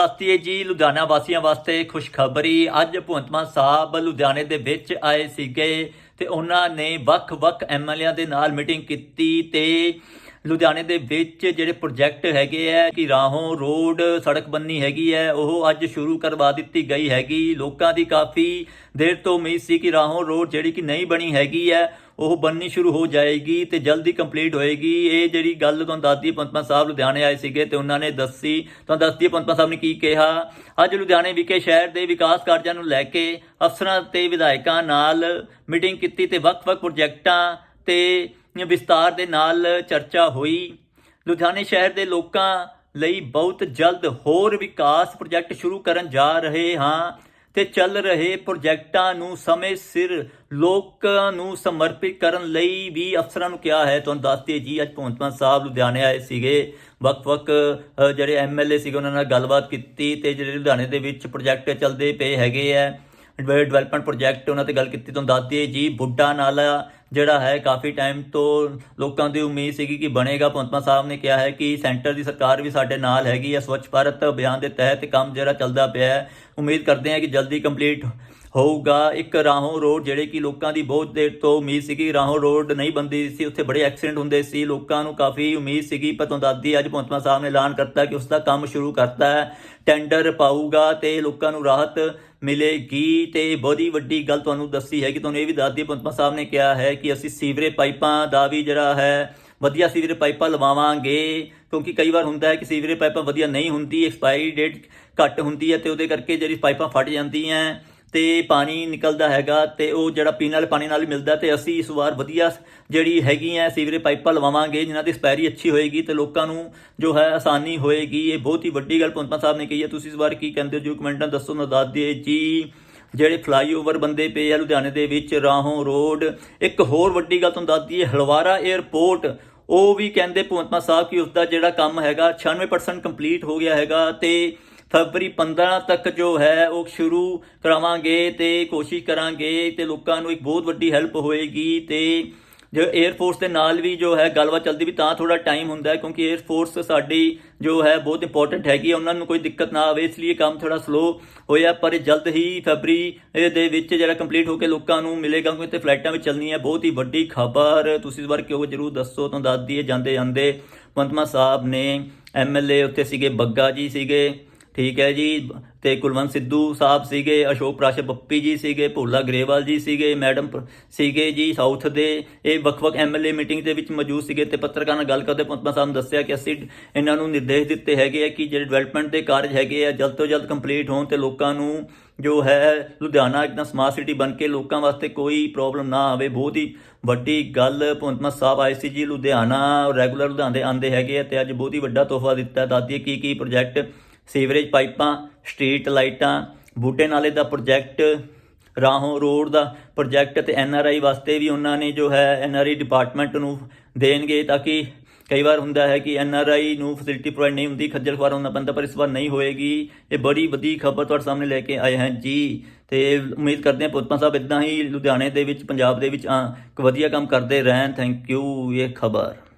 ਸਾਥੀਏ ਜੀ, ਲੁਧਿਆਣਾ ਵਾਸੀਆਂ ਵਾਸਤੇ ਖੁਸ਼ਖਬਰੀ। ਅੱਜ ਭਗਵੰਤ ਮਾਨ ਸਾਹਿਬ ਲੁਧਿਆਣੇ ਦੇ ਵਿੱਚ ਆਏ ਸੀਗੇ ਤੇ ਉਹਨਾਂ ਨੇ ਵੱਖ-ਵੱਖ ਐਮਐਲਏਆਂ ਦੇ ਨਾਲ ਮੀਟਿੰਗ ਕੀਤੀ ਤੇ ਲੁਧਿਆਣੇ ਦੇ ਵਿੱਚ ਜਿਹੜੇ ਪ੍ਰੋਜੈਕਟ ਹੈਗੇ ਆ ਕਿ ਰਾਹੋਂ ਰੋਡ ਸੜਕ ਬੰਨੀ ਹੈਗੀ ਹੈ, ਉਹ ਅੱਜ ਸ਼ੁਰੂ ਕਰਵਾ ਦਿੱਤੀ ਗਈ ਹੈਗੀ। ਲੋਕਾਂ ਦੀ ਕਾਫੀ ਦੇਰ ਤੋਂ ਉਮੀਦ ਸੀ ਕਿ ਰਾਹੋਂ ਰੋਡ ਜਿਹੜੀ ਕਿ ਨਹੀਂ ਬਣੀ ਹੈਗੀ ਹੈ, ਉਹ ਬੰਨੀ ਸ਼ੁਰੂ ਹੋ ਜਾਏਗੀ ਤੇ ਜਲਦੀ ਕੰਪਲੀਟ ਹੋਏਗੀ। ਇਹ ਜਿਹੜੀ ਗੱਲ ਤੁਹਾਨੂੰ ਦੱਸਦੀ ਪੰਤਮਾ ਸਾਹਿਬ ਲੁਧਿਆਣੇ ਆਏ ਸੀਗੇ ਤੇ ਉਹਨਾਂ ਨੇ ਦੱਸੀ। ਤੁਹਾਨੂੰ ਦੱਸਦੀ ਪੰਤਮਾ ਸਾਹਿਬ ਨੇ ਕੀ ਕਿਹਾ? ਅੱਜ ਲੁਧਿਆਣੇ ਵਿਖੇ ਸ਼ਹਿਰ ਦੇ ਵਿਕਾਸ ਕਾਰਜਾਂ ਨੂੰ ਲੈ ਕੇ ਅਫਸਰਾਂ ਤੇ ਵਿਧਾਇਕਾਂ ਨਾਲ ਮੀਟਿੰਗ ਕੀਤੀ ਤੇ ਵੱਖ-ਵੱਖ ਪ੍ਰੋਜੈਕਟਾਂ ਤੇ ਵਿਸਤਾਰ ਦੇ ਨਾਲ ਚਰਚਾ ਹੋਈ। ਲੁਧਿਆਣੇ ਸ਼ਹਿਰ ਦੇ ਲੋਕਾਂ ਲਈ ਬਹੁਤ ਜਲਦ ਹੋਰ ਵਿਕਾਸ ਪ੍ਰੋਜੈਕਟ ਸ਼ੁਰੂ ਕਰਨ ਜਾ ਰਹੇ ਹਾਂ ਤੇ ਚੱਲ ਰਹੇ ਪ੍ਰੋਜੈਕਟਾਂ ਨੂੰ ਸਮੇਂ ਸਿਰ ਲੋਕਾਂ ਨੂੰ ਸਮਰਪਿਤ ਕਰਨ ਲਈ ਵੀ ਅਫਸਰਾਂ ਨੂੰ ਕਿਹਾ ਹੈ। ਤੁਹਾਨੂੰ ਦੱਸਦੇ ਜੀ ਅੱਜ ਭਗਵੰਤ ਮਾਨ ਸਾਹਿਬ ਲੁਧਿਆਣੇ ਆਏ ਸੀਗੇ। ਵੱਖ-ਵੱਖ ਅ, ਜਿਹੜੇ ਐਮਐਲਏ ਸੀਗੇ ਉਹਨਾਂ ਨਾਲ ਗੱਲਬਾਤ ਕੀਤੀ ਤੇ ਜਿਹੜੇ ਲੁਧਿਆਣੇ ਦੇ ਵਿੱਚ ਪ੍ਰੋਜੈਕਟ ਚੱਲਦੇ ਪਏ ਹੈਗੇ ਆ ਡਿਵੈਲਪਮੈਂਟ ਪ੍ਰੋਜੈਕਟ ਉਹਨਾਂ ਤੇ ਗੱਲ ਕੀਤੀ। ਤੁਹਾਨੂੰ ਦੱਸ ਜੀ ਬੁੱਢਾ ਨਾਲਾ ਜਿਹੜਾ ਹੈ, ਕਾਫੀ ਟਾਈਮ ਤੋਂ ਲੋਕਾਂ ਦੀ ਉਮੀਦ ਸੀਗੀ ਕਿ ਬਣੇਗਾ। ਭਗਵੰਤ ਮਾਨ ਸਾਹਿਬ ਨੇ ਕਿਹਾ ਹੈ ਕਿ ਸੈਂਟਰ ਦੀ ਸਰਕਾਰ ਵੀ ਸਾਡੇ ਨਾਲ ਹੈਗੀ ਹੈ। ਸਵੱਛ ਭਾਰਤ ਅਭਿਆਨ ਦੇ ਤਹਿਤ ਕੰਮ ਜਿਹੜਾ ਚੱਲਦਾ ਪਿਆ ਹੈ, ਉਮੀਦ ਕਰਦੇ ਹਾਂ ਕਿ ਜਲਦੀ ਕੰਪਲੀਟ ਹੋਊਗਾ। ਇੱਕ ਰਾਹੋਂ ਰੋਡ ਜਿਹੜੇ ਕਿ ਲੋਕਾਂ ਦੀ ਬਹੁਤ ਦੇਰ ਤੋਂ ਉਮੀਦ ਸੀਗੀ, ਰਾਹੋਂ ਰੋਡ ਨਹੀਂ ਬੰਦੀ ਸੀ, ਉੱਥੇ ਬੜੇ ਐਕਸੀਡੈਂਟ ਹੁੰਦੇ ਸੀ। ਲੋਕਾਂ ਨੂੰ ਕਾਫੀ ਉਮੀਦ ਸੀਗੀ ਪਰ ਤੁਹਾਨੂੰ ਦਾਦੀ ਅੱਜ ਭਗਵੰਤ ਸਾਹਿਬ ਨੇ ਐਲਾਨ ਕਰਤਾ ਕਿ ਉਸ ਦਾ ਕੰਮ ਸ਼ੁਰੂ ਕਰਤਾ ਹੈ, ਟੈਂਡਰ ਪਾਊਗਾ ਤੇ ਲੋਕਾਂ ਨੂੰ ਰਾਹਤ ਮਿਲੇਗੀ। ਤੇ ਬੜੀ ਵੱਡੀ ਗੱਲ ਤੁਹਾਨੂੰ ਦੱਸੀ ਹੈ ਕਿ ਤੁਹਾਨੂੰ ਇਹ ਵੀ ਦਾਦੀ ਦਈਏ ਸਾਹਿਬ ਨੇ ਕਿਹਾ ਹੈ ਕਿ ਅਸੀਂ ਸੀਵਰੇਜ ਪਾਈਪਾਂ ਦਾ ਵੀ ਜਿਹੜਾ ਹੈ, ਵਧੀਆ ਸੀਵਰੇਜ ਪਾਈਪਾਂ ਲਵਾਵਾਂਗੇ। ਕਿਉਂਕਿ ਕਈ ਵਾਰ ਹੁੰਦਾ ਹੈ ਕਿ ਸੀਵਰੇਜ ਪਾਈਪਾਂ ਵਧੀਆ ਨਹੀਂ ਹੁੰਦੀ, ਐਕਸਪਾਇਰੀ ਡੇਟ ਘੱਟ ਹੁੰਦੀ ਹੈ ਤੇ ਉਹਦੇ ਕਰਕੇ ਜਿਹੜੀ ਪਾਈਪਾਂ ਫਟ ਜਾਂਦੀਆਂ। ਤੇ ਪਾਣੀ ਨਿਕਲਦਾ ਹੈਗਾ ਤੇ ਉਹ ਜਿਹੜਾ ਪੀਣ ਵਾਲੇ ਪਾਣੀ ਨਾਲ ਮਿਲਦਾ ਤੇ ਅਸੀਂ ਇਸ ਵਾਰ ਵਧੀਆ ਜਿਹੜੀ ਹੈਗੀ ਹੈਗੀਆਂ ਸੀਵਰੇਜ ਪਾਈਪਾਂ ਲਵਾਵਾਂਗੇ, ਜਿਨ੍ਹਾਂ ਦੀ ਐਕਸਪਾਇਰੀ ਅੱਛੀ ਹੋਏਗੀ ਤੇ ਲੋਕਾਂ ਨੂੰ ਜੋ ਹੈ ਆਸਾਨੀ ਹੋਏਗੀ। ਇਹ ਬਹੁਤ ਹੀ ਵੱਡੀ ਗੱਲ ਪੰਪਾ ਸਾਹਿਬ ਨੇ ਕਹੀ ਹੈ। ਤੁਸੀਂ ਇਸ ਵਾਰ ਕੀ ਕਹਿੰਦੇ ਹੋ? ਜੋ ਕਮੈਂਟਾਂ ਦੱਸੋ ਨਾ ਦੱਸ ਦਿਓ ਜੀ। ਜਿਹੜੇ ਫਲਾਈਓਵਰ ਬੰਦੇ ਪਏ ਆ ਲੁਧਿਆਣੇ ਦੇ ਵਿੱਚ, ਰਾਹੋਂ ਰੋਡ। ਇੱਕ ਹੋਰ ਵੱਡੀ ਗੱਲ ਤੁਹਾਨੂੰ ਦੱਸ ਦਈਏ, ਹਲਵਾਰਾ 에ਅਰਪੋਰਟ ਉਹ ਵੀ ਕਹਿੰਦੇ ਭਗਵੰਤ ਮਾਨ ਸਾਹਿਬ ਕਿ ਉਸ ਦਾ ਜਿਹੜਾ ਕੰਮ ਹੈਗਾ 96% ਕੰਪਲੀਟ ਹੋ ਗਿਆ ਹੈਗਾ ਤੇ ਫਰਵਰੀ 15 ਤੱਕ ਜੋ ਹੈ, ਉਹ ਸ਼ੁਰੂ ਕਰਾਵਾਂਗੇ ਤੇ ਕੋਸ਼ਿਸ਼ ਕਰਾਂਗੇ ਤੇ ਲੋਕਾਂ ਨੂੰ ਇੱਕ ਬਹੁਤ ਵੱਡੀ ਹੈਲਪ ਹੋਏਗੀ ਤੇ ਜੋ 에ਅਰ ਫੋਰਸ ਦੇ ਨਾਲ ਵੀ ਜੋ ਹੈ, ਗੱਲਬਾਤ ਚੱਲਦੀ ਵੀ ਤਾਂ ਥੋੜਾ ਟਾਈਮ ਹੁੰਦਾ ਹੈ ਕਿਉਂਕਿ 에ਅਰ ਫੋਰਸ ਸਾਡੀ ਜੋ ਹੈ, ਬਹੁਤ ਇੰਪੋਰਟੈਂਟ ਹੈਗੀ ਹੈ। ਉਹਨਾਂ ਨੂੰ ਕੋਈ ਦਿੱਕਤ ਨਾ ਆਵੇ, ਇਸ ਲਈ ਕੰਮ ਥੋੜਾ ਸਲੋ ਹੋਇਆ, ਪਰ ਜਲਦ ਹੀ ਫੈਬਰੀ ਦੇ ਵਿੱਚ ਜਿਹੜਾ ਕੰਪਲੀਟ ਹੋ ਕੇ ਲੋਕਾਂ ਨੂੰ ਮਿਲੇਗਾ ਕਿਉਂਕਿ ਤੇ ਫਲਾਈਟਾਂ ਵੀ ਚੱਲਣੀਆਂ, ਬਹੁਤ ਹੀ ਵੱਡੀ ਖਬਰ ਤੁਸੀਂ ਇਸ ਵਾਰ ਕਿਉਂ ਜਰੂਰ ਦੱਸੋ, ਤੁਹਾਨੂੰ ਦੱਸ ਦਈਏ ਜਾਂਦੇ ਜਾਂਦੇ ਪੰਤਮਾ ਸਾਹਿਬ ਨੇ ਐਮਐਲਏ ਉੱਥੇ ਸੀਗੇ, ਬੱਗਾ ਜੀ ਸੀਗੇ। ਠੀਕ ਹੈ ਜੀ। ਤੇ ਕੁਲਵੰਤ ਸਿੱਧੂ ਸਾਹਿਬ ਸੀਗੇ, ਅਸ਼ੋਕ ਪ੍ਰਾਸ਼ਰ ਬੱਪੀ ਜੀ ਸੀਗੇ, ਭੋਲਾ ਗਰੇਵਾਲ ਜੀ ਸੀਗੇ, ਮੈਡਮ ਪ- ਸੀਗੇ ਜੀ ਸਾਊਥ ਦੇ। ਇਹ ਵੱਖ-ਵੱਖ ਐਮਐਲਏ ਮੀਟਿੰਗ ਦੇ ਵਿੱਚ ਮੌਜੂਦ ਸੀਗੇ ਤੇ ਪੱਤਰਕਾਰਾਂ ਨਾਲ ਗੱਲ ਕਰਦੇ ਪੰਤਮਾ ਸਾਹਿਬ ਨੇ ਦੱਸਿਆ ਕਿ ਅਸੀਂ ਇਹਨਾਂ ਨੂੰ ਨਿਰਦੇਸ਼ ਦਿੱਤੇ ਹੈਗੇ ਆ ਕਿ ਜਿਹੜੇ ਡਿਵੈਲਪਮੈਂਟ ਦੇ ਕਾਰਜ ਹੈਗੇ ਆ, ਜਲਦ ਤੋਂ ਜਲਦ ਕੰਪਲੀਟ ਹੋਣ ਤੇ ਲੋਕਾਂ ਨੂੰ ਜੋ ਹੈ ਲੁਧਿਆਣਾ ਇੱਕਦਮ ਸਮਾਰਟ ਸਿਟੀ ਬਣ ਕੇ ਲੋਕਾਂ ਵਾਸਤੇ ਕੋਈ ਪ੍ਰੋਬਲਮ ਨਾ ਆਵੇ। ਬਹੁਤ ਹੀ ਵੱਡੀ ਗੱਲ ਭਗਵੰਤ ਮਾਨ ਸਾਹਿਬ ਆਏ ਸੀ ਜੀ। ਲੁਧਿਆਣਾ ਰੈਗੂਲਰ ਲੁਧਿਆਣੇ ਆਂਦੇ ਹੈਗੇ ਆ ਤੇ ਅੱਜ ਬਹੁਤ ਹੀ ਵੱਡਾ ਤੋਹਫਾ ਦਿੱਤਾ। ਦਾਦੀ ਕੀ ਕੀ ਪ੍ਰੋਜੈਕਟ ਸੀਵਰੇਜ ਪਾਈਪਾਂ ਸਟਰੀਟ ਲਾਈਟਾਂ ਬੂਟੇ ਨਾਲੇ ਦਾ ਪ੍ਰੋਜੈਕਟ ਰਾਹੋਂ ਰੋਡ ਦਾ ਪ੍ਰੋਜੈਕਟ ਤੇ ਆਈ ਵਾਸਤੇ ਵੀ ਉਹਨਾਂ ਨੇ ਜੋ ਹੈ ਐੱਨ ਆਰ ਆਈ ਡਿਪਾਰਟਮੈਂਟ ਨੂੰ ਦੇਣਗੇ ਤਾਂ ਕਿ ਕਈ ਵਾਰ ਹੁੰਦਾ ਹੈ ਕਿ ਐੱਨ ਆਰ ਆਈ ਨੂੰ ਫੈਸਿਲਿਟੀ ਪ੍ਰੋਵਾਈਡ ਨਹੀਂ ਹੁੰਦੀ ਖੱਜਲ ਖੁਆਰ ਹੁੰਦਾ ਪੈਂਦਾ ਪਰ ਇਸ ਵਾਰ ਨਹੀਂ ਹੋਏਗੀ। ਇਹ ਬੜੀ ਵੱਡੀ ਖਬਰ ਤੁਹਾਡੇ ਸਾਹਮਣੇ ਲੈ ਕੇ ਆਏ ਹਾਂ ਜੀ। ਤੇ ਉਮੀਦ ਕਰਦੇ ਹਾਂ ਪੁੱਤਪਾ ਸਾਹਿਬ ਇਦਾਂ ਹੀ ਲੁਧਿਆਣੇ ਦੇ ਵਿੱਚ ਪੰਜਾਬ ਦੇ ਵਿੱਚ ਅ, ਇੱਕ ਵਧੀਆ ਕੰਮ ਕਰਦੇ ਰਹਿਣ। ਥੈਂਕ ਯੂ ਇਹ ਖਬਰ।